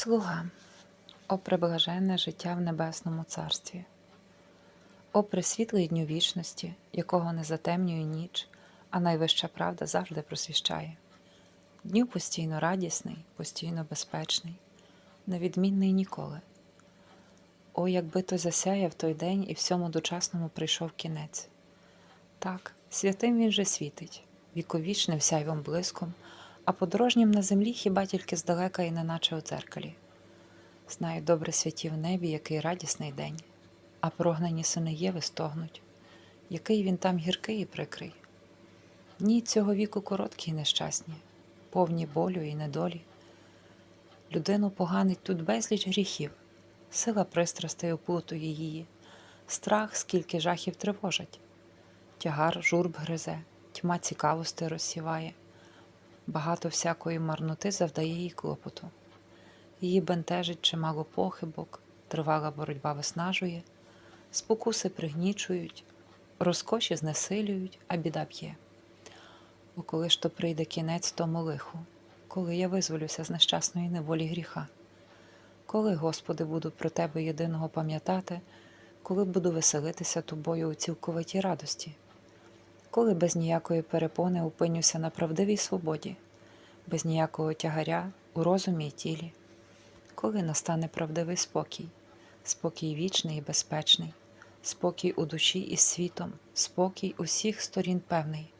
Слуга, о приблаженне життя в небесному царстві, о присвітлий дню вічності, якого не затемнює ніч, а найвища правда завжди просвіщає. Дню постійно радісний, постійно безпечний, невідмінний ніколи. О, якби той засяяв той день і всьому дочасному прийшов кінець. Так, святим він же світить, віковічним сяйвом блиском, а подорожнім на землі хіба тільки здалека і неначе у дзеркалі. Знають добре святі в небі, який радісний день, а прогнані сини Єви стогнуть, який він там гіркий і прикрий. Дні цього віку короткі й нещасні, повні болю і недолі. Людину поганить тут безліч гріхів, сила пристрастей оплутує її, страх, скільки жахів тривожать, тягар журб гризе, тьма цікавости розсіває, багато всякої марноти завдає їй клопоту. Її бентежить чимало похибок, тривала боротьба виснажує, спокуси пригнічують, розкоші знесилюють, а біда б'є. О, коли ж то прийде кінець тому лиху, коли я визволюся з нещасної неволі гріха, коли, Господи, буду про Тебе єдиного пам'ятати, коли буду веселитися тобою у цілковитій радості, коли без ніякої перепони опинюся на правдивій свободі, без ніякого тягаря у розумі й тілі коли настане правдивий спокій, спокій вічний і безпечний, спокій у душі і світом, спокій усіх сторін певний.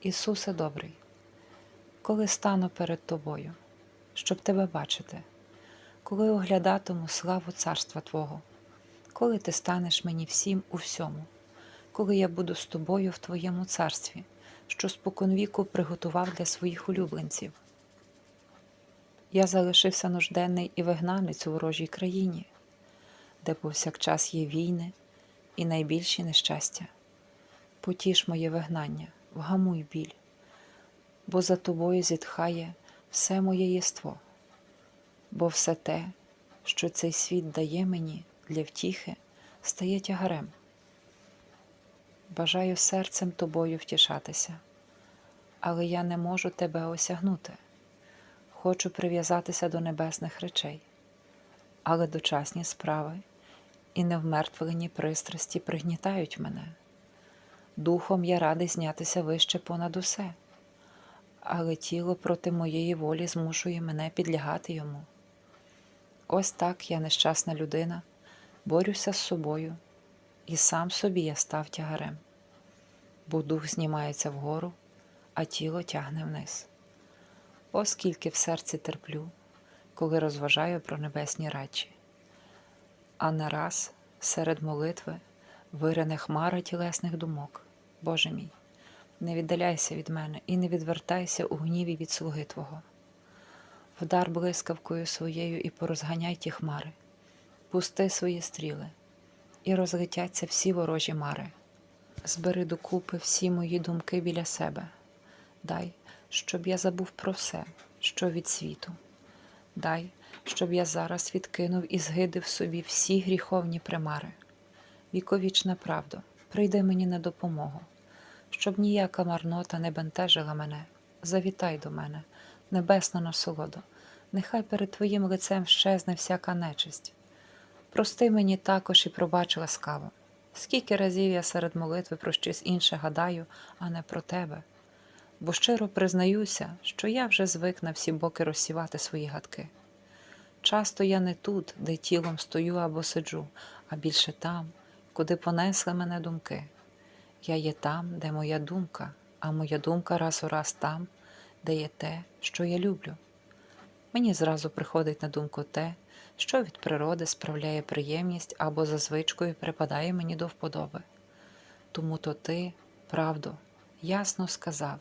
Ісусе добрий, коли стану перед Тобою, щоб Тебе бачити, коли оглядатиму славу Царства Твого, коли Ти станеш мені всім у всьому, коли я буду з тобою в Твоєму царстві, що споконвіку приготував для своїх улюбленців. Я залишився нужденний і вигнанець у ворожій країні, де повсякчас є війни і найбільші нещастя. Потіш моє вигнання, вгамуй біль, бо за тобою зітхає все моє єство, бо все те, що цей світ дає мені для втіхи, стає тягарем. Бажаю серцем тобою втішатися, але я не можу тебе осягнути. Хочу прив'язатися до небесних речей, але дочасні справи і невмертвлені пристрасті пригнітають мене. Духом я радий знятися вище понад усе, але тіло проти моєї волі змушує мене підлягати йому. Ось так я нещасна людина, борюся з собою, і сам собі я став тягарем, бо дух знімається вгору, а тіло тягне вниз. Оскільки в серці терплю, коли розважаю про небесні речі. А не раз серед молитви вирине хмара тілесних думок, Боже мій, не віддаляйся від мене і не відвертайся у гніві від слуги Твого. Вдар блискавкою своєю і порозганяй ті хмари, пусти свої стріли, і розлетяться всі ворожі мари. Збери докупи всі мої думки біля себе. Дай, щоб я забув про все, що від світу. Дай, щоб я зараз відкинув і згидив собі всі гріховні примари. Віковічна правда, прийди мені на допомогу, щоб ніяка марнота не бентежила мене. Завітай до мене, небесна насолода, нехай перед Твоїм лицем щезне всяка нечисть. Прости мені також і пробач ласкаво. Скільки разів я серед молитви про щось інше гадаю, а не про тебе бо щиро признаюся, що я вже звик на всі боки розсівати свої гадки. Часто я не тут, де тілом стою або сиджу, а більше там, куди понесли мене думки. Я є там, де моя думка, а моя думка раз у раз там, де є те, що я люблю. Мені зразу приходить на думку те, що від природи справляє приємність або за звичкою припадає мені до вподоби. Тому то ти, правду, ясно сказав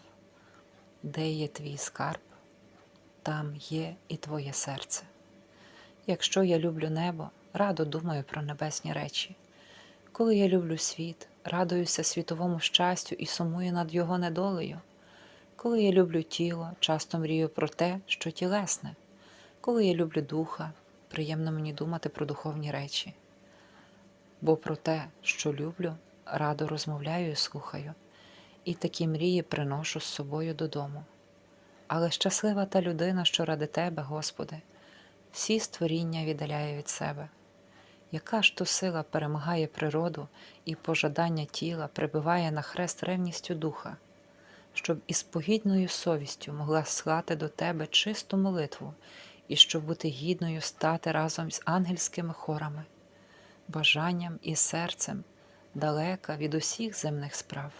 де є твій скарб, там є і твоє серце. Якщо я люблю небо, радо думаю про небесні речі. Коли я люблю світ, радуюся світовому щастю і сумую над його недолею. Коли я люблю тіло, часто мрію про те, що тілесне. Коли я люблю духа, приємно мені думати про духовні речі. Бо про те, що люблю, радо розмовляю і слухаю і такі мрії приношу з собою додому. Але щаслива та людина, що ради Тебе, Господи, всі створіння віддаляє від себе. Яка ж то сила перемагає природу і пожадання тіла прибиває на хрест ревністю духа, щоб із погідною совістю могла слати до тебе чисту молитву і щоб бути гідною стати разом з ангельськими хорами, бажанням і серцем далека від усіх земних справ.